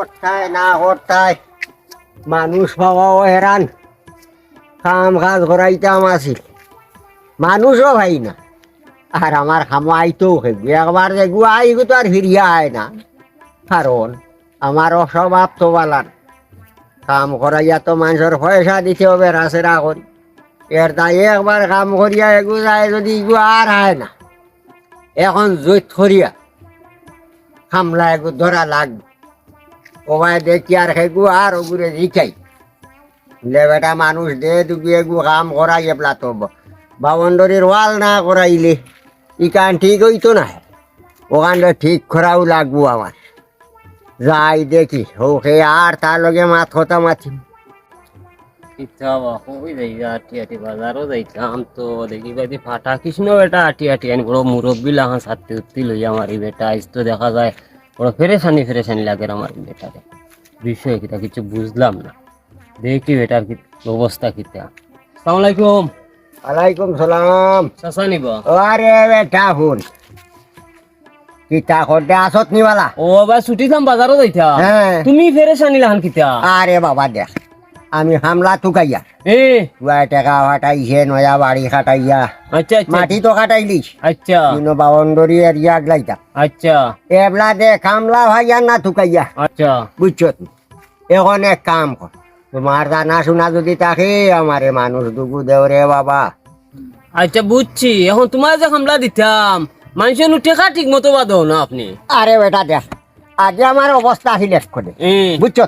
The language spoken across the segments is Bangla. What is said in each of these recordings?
হরতায় না হরতায় মানুষ পাওয়াও হেরান। কাম কাজ করাইতাম আছিল। মানুষও ভাই না। আর আমার খামাইতেও খেগু একবার দেখব আইগু তো আর ফিরিয়া আয় না। কারণ আমার অস্বভাব তো বালান কাম করাইয়া তো মানুষের পয়সা দিতে হবে, রাসেরা করি। এর তাই একবার কাম করিয়া এগু যায় যদি ইগু আর আয় না, এখন জৈত করিয়া খামলা এগু ধরা লাগবে। ওবাই দেখি আর সেগু আর ওগুরে জিকাই লে বেটা মানুষ দে দুগু এগু কাম করাই এবলা তো বাউন্ডারির ওয়াল না করাইলে ইকান ঠিক হইতো না ওখানটা ঠিক করাও লাগবো আমার যাই দেখি ওকে আর তার লগে মাত কথা আটি বাজারও যাইতাম তো, দেখি বাদি ফাটা কৃষ্ণ বেটা আটি আটি বড় মুরব্বী লাহা সাথে উত্তি লই আমার এই বেটা আজ তো দেখা যায়। বড় ফেরেশানি ফেরেশানি লাগে আমার বেটারে বিষয়ে কিটা কিছু বুঝলাম না। দেখি বেটার কি অবস্থা কিতা আসসালামু আলাইকুম। ওয়ালাইকুম সালাম। চাচা নিব। আরে বেটা ফোন কিতা করতে আসত নিবালা ও বা ছুটি দাম বাজারও যাইতা। হ্যাঁ। তুমি ফেরেশানি লাহান কিতা আরে বাবা দেখ। আমি হামলা তুকাইয়া এ। টাকা ফাটাইছে নয়া বাড়ি খাটাইয়া। আচ্ছা আচ্ছা। মাটি তো খাটাইলিস। আচ্ছা। কিন্তু বাউন্ডারি এরিয়া আগলাইতা। আচ্ছা। এবলা দে কামলা ভাইয়া না তুকাইয়া আচ্ছা। বুঝছ এখন এক কাম কর তোমার জানা শোনা যদি থাকে আমারে মানুষ দুগু দেও রে বাবা। আচ্ছা বুঝছি। এখন তোমার যে হামলা দিতাম মানুষের টেকা ঠিক মতো বাদো না আপনি। আরে বেটা দেখ আগে আমার অবস্থা আছিল করে বুঝছ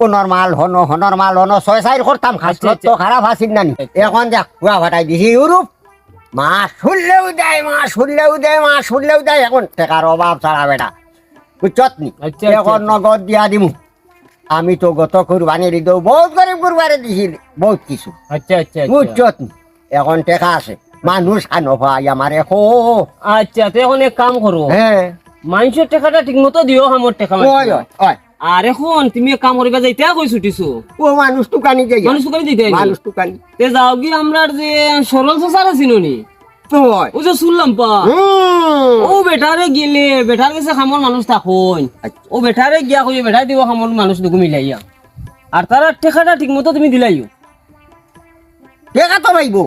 এ, কোনর মাল হন হনর মাল হন ছয় করতাম খাসলত আচ্ছা, তো খারাপ নানি। এখন দেখ কুয়া ফাটাই দিছি ইউরোপ শুনলেও দেয় মাছ শুনলেও দেয় মাছ শুনলেও দেয় এখন টেকার অভাব ছাড়া বেটা। নি? আচ্ছা, এখন আচ্ছা। নগদ দিয়া দিমু। আমি তো গত কুরবানি দিতেও বহুত গরিব কুরবানি দিছিল বহুত কিছু। আচ্ছা আচ্ছা আচ্ছা। এখন টেকা আছে। মানুষ খানো ভাই আমার আচ্ছা তো এখন এক কাম করো হ্যাঁ মানুষের টেকাটা ঠিক মতো দিও আমার টেকা। ওই, ওই আর এখন তুমি কাম করিবা যাইতে কই ছুটিছো ও মানুষ টুকানি যাই মানুষ করে দিতে হয়নি? মানুষ টুকানি। তে যাও কি আমরা যে সরল সাসার আছিনো নি? তো। ও যে শুনলাম পা। ও বেটারে গেলে বেটার কাছে খামর মানুষ থাকুন। আচ্ছা। ও বেটারে গিয়া কই বেটাই দিব খামর মানুষ দুগু মিলাইয়া আর তার ঠেকাটা ঠিক মতো তুমি দিলাইও টেকা তো পাইবো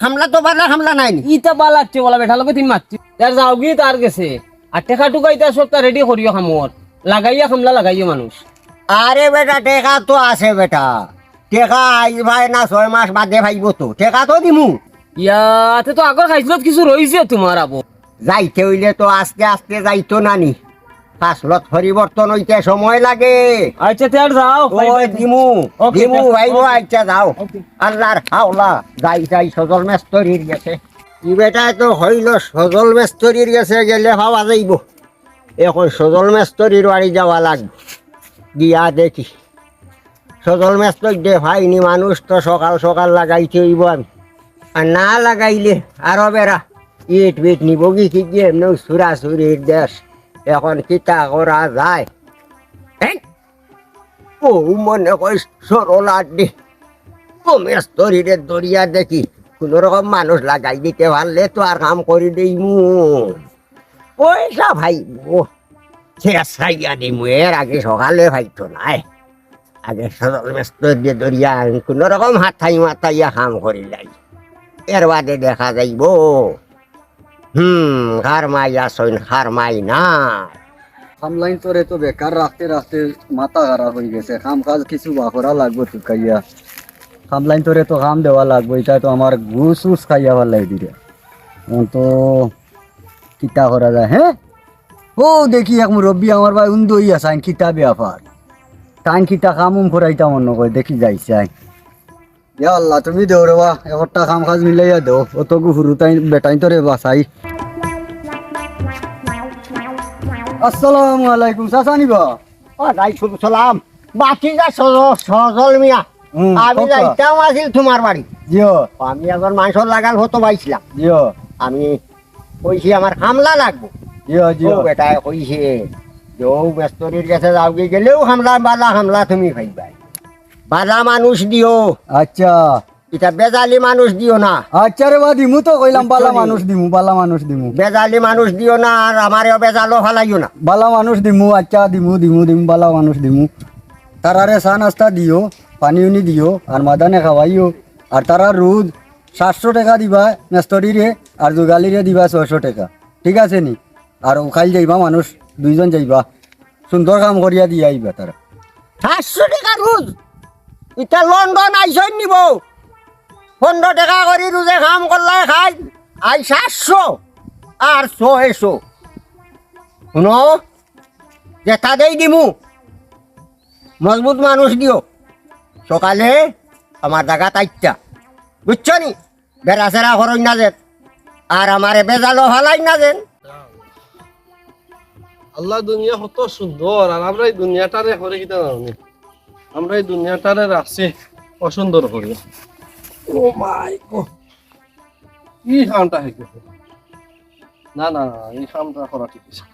খামলা তো পারলা খামলা নাই ইটা বালাচ্ছে বলা বেটা লগে তুমি মারছি তার যাও গিয়ে তার গেছে। আর টেকা টুকা ইটা সবটা রেডি করিও খামর লাগাইয়া খামলা লাগাইও মানুষ। আরে বেটা টেকা তো আছে বেটা। টেকা আই ভাই না ছয় মাস বাদে ভাইব তো। টেকা তো দিমু। ইয়াতে তো আগর খাইছিল কিছু রইছে তোমার আবো। যাইতে হইলে তো আস্তে আস্তে যাইতো নানি। ফাসলত পরিবর্তন হইতে সময় লাগে। আচ্ছা তার যাও ওই দিমু। দিমু ভাইব. আচ্ছা যাও। আল্লাহর হাওলা। যাই যাই সজল মেস্তরির গেছে ই বেটা তো হইল সজল মেস্তরির গেছে গেলে ভাবা যাইব। এখন সজল মেস্তরির বাড়ি যাওয়া লাগবে গিয়া দেখি। সজল মেস্তর দে ভাইনি, মানুষ তো সকাল সকাল লাগাইতে হইব আমি। আর না লাগাইলে আরও বেড়া। ইট বিট নিব কি কি গিয়ে এমনি সুরা সুরির দেশ। এখন কিতা করা যায়? ও মনে কই সরল আড্ডি। ও মেস্তরিরে দরিয়া দেখি। কোন রকম মানুষ লাগাই দিতে পারলে তো আর কাম করে দিইমু। পয়সা ভাই, ও শেষাইয়া দিমু এর আগে সকালে ভাইতো নাই। আগে মেস্তর দিয়ে দরিয়া কোন রকম হাতাই মাতাইয়া কাম করি যাই এর বাদে দেখা যাইব। হুম খার মাই আসইন খার মাই না খামলাইন তোরে তো বেকার রাখতে রাখতে মাথা খারাপ হয়ে গেছে। খাম কাজ কিছু বাকরা লাগবো তুকাইয়া খামলাইন তোরে তো খাম দেওয়া লাগবো, এটা তো আমার ঘুষ উস খাইয়া ভালো লাগে তো কিতা করা যায় হ্যাঁ? ও দেখি এক রব্বি আমার ভাই উন্দু ইয়া সাইন কিতা ব্যাপার টাইম কিতা কাম উম করাইতা মন নকয় দেখি যাইছে আইন। ইয়া আল্লাহ তুমি দেও রে বা একটা কাম কাজ মিলাইয়া দেও। অত গুহুরু তাই বেটাই তোরে বাসাই আসসালামু আলাইকুম চাচা নিবা? ওয়ালাইকুম সালাম। বাকি যা সজ- সজল মিয়া। আমি যাইতাম আছিল তোমার বাড়ি। জিও। আমি এখন মাংস লাগাল হতো পাইছিলাম জিও। আমি কইছি আমার হামলা লাগবো। বেটায় কইছে যে ও ব্যস্তরির কাছে যাওগে গেলেও হামলা বালা হামলা তুমি খাইবাই বালা মানুষ দিও। আচ্ছা। এটা বেজালি মানুষ দিও না। আচ্ছা রে বা দিমু তো কইলাম বালা মানুষ দিমু বালা মানুষ দিমু। বেজালি মানুষ দিও না আর আমারও বেজালো ফালাইও না। বালা মানুষ দিমু আচ্ছা দিমু দিমু দিমু বালা মানুষ দিমু। তারারে চা নাস্তা দিও পানি উনি দিও আর মাদানে খাওয়াইও। আর তারা রোজ সাতশো টাকা দিবা মেস্তরিরে। আর যোগালিরে দিবা ছয়শো টাকা। ঠিক আছে নি? আর ওখাইল যাইবা, মানুষ দুইজন যাইবা। সুন্দর কাম করিয়া দিয়ে আইবা তারা। সাতশো টাকা রোজ এটা লন্ডন আইসন নিব পনেরো টাকা করে রোজে কাম করলে খাই আই সাতশো আর ছয়শো। শুনো যেটা দেই দিমু। মজবুত মানুষ দিও সকালে আমার জায়গা তাইটা বুঝছ নি? বেড়া সেরা করই না যেন আর আমারে বেজালো হালাই না যেন। আল্লাহ দুনিয়া কত সুন্দর, আর আমরা এই দুনিয়াটারে করে কিতা জানি আমরা এই দুনিয়াটারে রাখছি অসুন্দর করে। ও মাই গো। কি কামটা হয়ে না না না, এই কামটা করা ঠিক আছে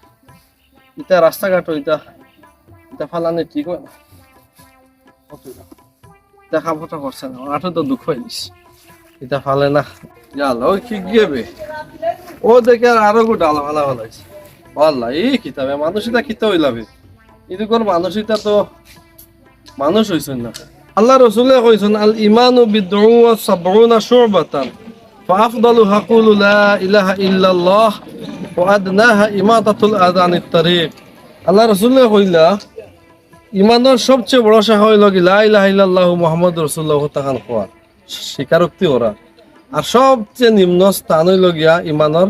ইটা রাস্তাঘাট ইটা ইটা ফালানি ঠিক হয় না। এটা? কাম কথা করছে না। আঠো তো দুঃখ হইলিস ইটা ফালে না। ইয়াল ওই কি গিয়েবে ও দেখে আর আরো গোটা আলা ফালা ফালাইছে আল্লাহ এই কিতাবে মানুষ এটা কিতা হইলাবে কিন্তু কোন মানুষ এটা তো মানুষ হইছেন না আল্লাহ রসুলে কইছেন আল ইমানু বিদউ ওয়া সাবউনা শুবাতান فأفضلها قول لا إله إلا الله وأدناها إماطة الأذى عن الطريق আল্লাহ রসুলে কইলা ইমানের সবচেয়ে বড় শাখা হইল কি লা ইলাহা ইল্লাল্লাহু মুহাম্মদ রাসূলুল্লাহ তাকান কোয়া স্বীকারোক্তি ওরা আর সবচেয়ে নিম্ন স্থান হইল গিয়া ইমানের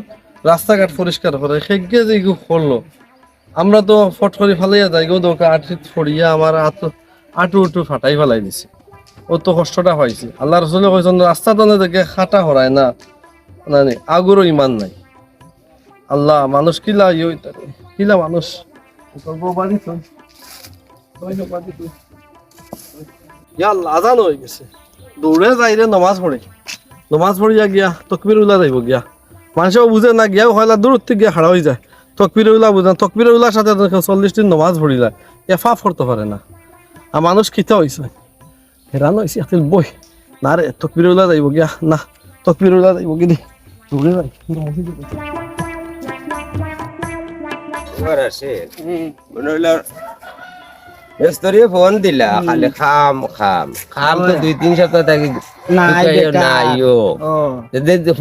রাস্তাঘাট পরিষ্কার করে সেগে যে করল আমরা তো ফট করে ফালাইয়া যাই গো দোকা আঠিত ফড়িয়া আমার আঁটু আটু উটু ফাটাই ফেলাই দিছি। ও তো কষ্টটা পাইছি। আল্লাহ রসুলে কইছেন রাস্তা টানে দেখে খাটা হরায় না। না আগুরও ইমান নাই। আল্লাহ মানুষ কিলা ইয়ে। কিলা মানুষ? আজান হয়ে গেছে। দৌড়ে যাই রে নমাজ পড়ে নমাজ পড়িয়া গিয়া তকবির উলা যাইব গিয়া। মানুষও বুঝে না গিয়াও হয়লা দূর থেকে গিয়া হারা হয়ে যায়। তকবির উলা বুঝে না তকবির উলার সাথে চল্লিশ দিন নমাজ পড়িলা এফা পড়তে পারে না। আর মানুষ খিতা হয়েছে হেরান হয়েছে আতিল বই। না রে তকবির উলা যাইব গিয়া না তকবির উলা যাইব গিয়ে। দৌড়ে যাই এবার আসে মনে ফোন দিলা খালি খাম খাম। খাম তো দুই তিন সপ্তাহ থাকি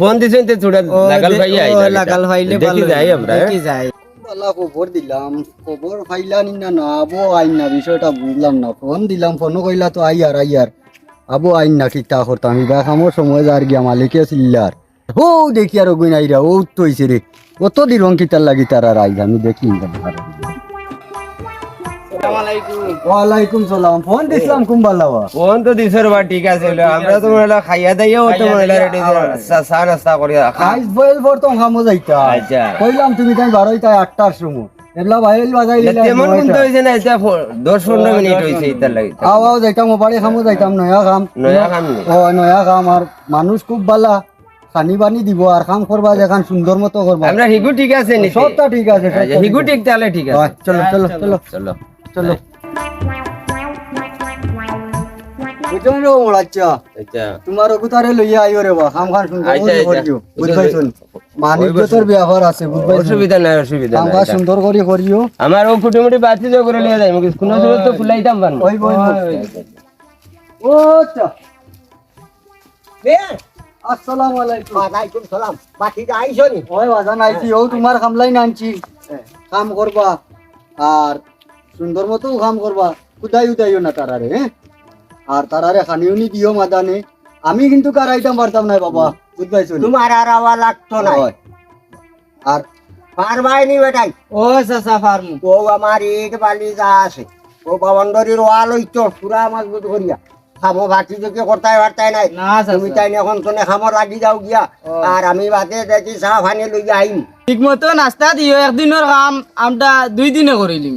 ফোন দিছেন তো থোড়া লাগাল ভাই আই লাগাল ভাইলে দেখি যাই আমরা। দেখি যাই। বালা খবর দিলাম। খবর ফাইলানি না না আবো আইন না বিষয়টা বুঝলাম না। ফোন দিলাম ফোনও কইলা তো আইয়ার আইয়ার আবো আইন না কিতা করতাম ইবা কামর সময় যার গিয়া মালিকে চিল্লার। ও দেখি আর ওগুন আইরা ও তো হইছে রে। কত দিন কিতার লাগি তার আর আইজ আমি দেখি ওয়ালাইকুম সালাম। ফোন দিছিলাম কুম্বালাওয়া ফোন তো দিছর বা ঠিক আছে আমরা তো মনে খাইয়া দাইও তো মনে হলো রেডি চা নাস্তা করিয়া খা। আইস বয়েল বর্তম খামো যাইতা আচ্ছা। কইলাম তুমি তাই বারোইতা আটটার সময় এবলা বাইল বাজাই দিলা তেমন কিন্তু হইছে না এটা দশ পনেরো মিনিট হইছে ইতার লাগি। আও আও যাইতাম বাড়ি খামো যাইতাম নয়া খাম। নয়া খাম ও নয়া খাম আর মানুষ খুব বালা। খানি বানি দিব আর কাম করবা যেখান সুন্দর মতো করবা আমরা হিগু ঠিক আছে নি? সবটা ঠিক আছে হিগু ঠিক তাহলে ঠিক আছে। হয়, চলো চলো চলো। চলো। চলো। বুঝছ রে মোড়াচ্চা আচ্ছা। তোমার অগুতারে লইয়া আইও রে বা খাম খান সুন্দর আচ্ছা, আচ্ছা। করিও বুঝবাইছুন মানিজ্যতর ব্যবহার আছে বুঝবাইছুন অসুবিধা নাই অসুবিধা নাই কাজ সুন্দর করে করিও। আমার ও ফুটি মুটি বাতি তো করে লিয়ে যাই মুখে কোনো সময় তো ফুলাইতাম পারব ওই বই ও আচ্ছা। আসসালামু আলাইকুম। ওয়ালাইকুম সালাম। বাকি আইসো নি ওই বাজান আইছি। ও তোমার খামলাই না আনছি কাম করবা। আর সুন্দর মতো কাম করবা। উদাই উদাইও না তারারে হ্যাঁ আর তারারে খানিউনি দিও মাদানে আমি কিন্তু কারাইতাম পারতাম না বাবা। বুঝবাইছো নি? তোমার আর আওয়া লাগতো না। আর পারবাই নি বেটাই। ও চাচা ফার্মু ও আমার ইট বালি যা আছে। ও বাউন্ডারির ওয়াল হইতো পুরা মজবুত করিয়া। খামো বাকি যদি করতে পারতাই নাই। না তুমি তাই এখন তোনে খামো লাগি যাও গিয়া। আর আমি বাদে দেখি চা ফানি লইয়া আইম। ঠিক মতো নাস্তা দিও একদিনের কাম। আমরা দুই দিনে করিলিম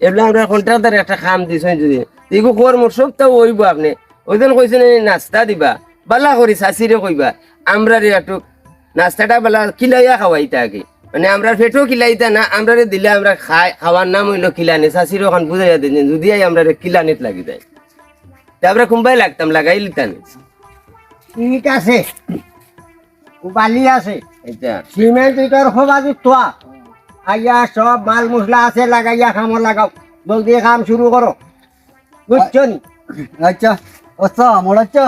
এগুলো আমরা কন্ট্রাক্টার একটা খাম দিছেন যদি। এগুলো কর্ম সপ্তাহ ওইব আপনি। ওইদিন কইছেন নাস্তা দিবা? বালা করি শাশিরে কইবা আমরা রে একটু নাস্তাটা বেলা কিলাইয়া খাওয়াইতা আগে মানে আমরা পেটও কিলাইতা না আমরা দিলে আমরা খাই খাওয়ার নাম হইল কিলানি। শাশির ওখান বুঝাইয়া দিন যদি আমরা কিলানিত লাগি যায়। তা আমরা কুম্বাই লাগতাম লাগাই লিতানি ঠিক আছে। বালি আছে। সিমেন্ট ইটার খোবাজি তোয়া আইয়া সব মাল মশলা আছে লাগাইয়া খামো লাগাও। জলদি কাম শুরু করো। বুঝছ নি? আচ্ছা আচ্ছা আমার আচ্ছা।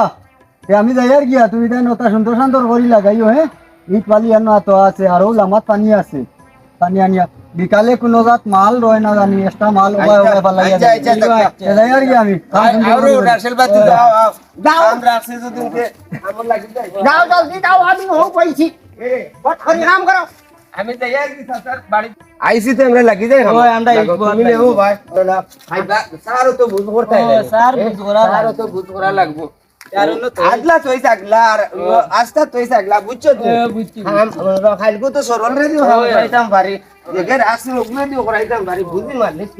আমি যাই আর গিয়া তুমি তাই নতা সুন্দর সুন্দর করি লাগাইও হ্যাঁ? ইট বালি আনো তো আছে আরও লামাত পানি আছে। পানি আনিয়া বিকালে কোনো জাত মাল রয় না জানি একটা মাল ওবাই ওবাই আচ্ছা, আচ্ছা। যাই আর গিয়া আমি আরও। রাসেল বাতি দাও। দাও। আমরা আছে যদি আমার লাগি যাও জলদি যাও আমি হোক পাইছি বট করে কাম করো। আমি যাই আর কি স্যার বাড়ি আইসি তো আমরা লাগি যাই ওই, আমরা তুমি নেও ভাই খাইবা তো বুঝ করতে স্যার বুঝ করা স্যারও তো বুঝ করা লাগবো। স্যার হলো তো। আদলা তৈছে আগলা আর আস্তা আগলা বুঝছ তো? সরল রে দিও। খাইতাম ওগুলো দিও করাইতাম বুঝি মারলিস